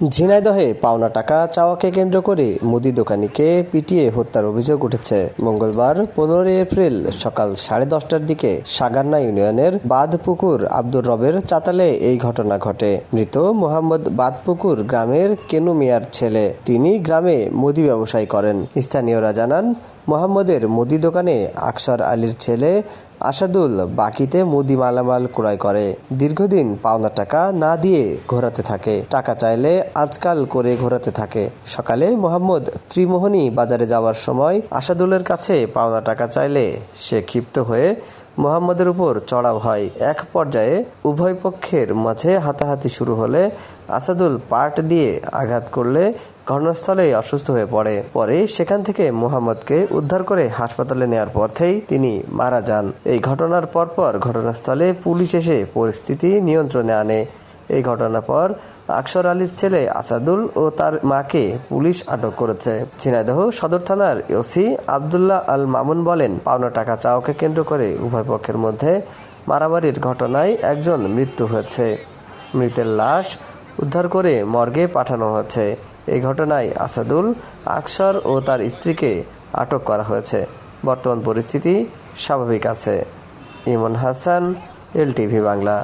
ঝিনাইদহে পাওনা টাকা চাওয়াকে কেন্দ্র করে মুদি দোকানিকে পিটিয়ে হত্যার অভিযোগ উঠেছে। মঙ্গলবার পনেরোই এপ্রিল সকাল সাড়ে দশটার দিকে সাগান্না ইউনিয়নের বাঁধপুকুর আব্দুর রবের চাতালে এই ঘটনা ঘটে। মৃত মোহাম্মদ বাদপুকুর গ্রামের কেনু মিয়ার ছেলে। তিনি গ্রামে মুদি ব্যবসায়ী করেন। স্থানীয়রা জানান মোহাম্মদের মুদি দোকানে আকসর আলীর ছেলে আসাদুল বাকিতে মুদি মালামাল ক্রয় করে। দীর্ঘদিন পাওনা টাকা না দিয়ে ঘোরাতে থাকে। টাকা চাইলে আজকাল করে ঘোরাতে থাকে। সকালে মোহাম্মদ ত্রিমোহনী বাজারে যাওয়ার সময় আসাদুলের কাছে পাওনা টাকা চাইলে সে ক্ষিপ্ত হয়ে মোহাম্মদের উপর চড়াও হয়। এক পর্যায়ে উভয় পক্ষের মাঝে হাতাহাতি শুরু হলে আসাদুল পাট দিয়ে আঘাত করলে ঘটনাস্থলেই অসুস্থ হয়ে পড়ে। পরে সেখান থেকে মোহাম্মদকে উদ্ধার করে হাসপাতালে নেওয়ার পথেই তিনি মারা যান। এই ঘটনার পরপর ঘটনাস্থলে পুলিশ এসে পরিস্থিতি নিয়ন্ত্রণে আনে। এই ঘটনার পর আকসর আলীর ছেলে আসাদুল ও তার মাকে পুলিশ আটক করেছে। ঝিনাইদহ সদর থানার ওসি আবদুল্লাহ আল মামুন বলেন, পাওনা টাকা চাওকে কেন্দ্র করে উভয় পক্ষের মধ্যে মারামারির ঘটনায় একজন মৃত্যু হয়েছে। মৃতের লাশ উদ্ধার করে মর্গে পাঠানো হয়েছে। এই ঘটনায় আসাদুল, আকসর ও তার স্ত্রীকে আটক করা হয়েছে। বর্তমান পরিস্থিতি স্বাভাবিক আছে। ইমন হাসান, এলটিভি বাংলা।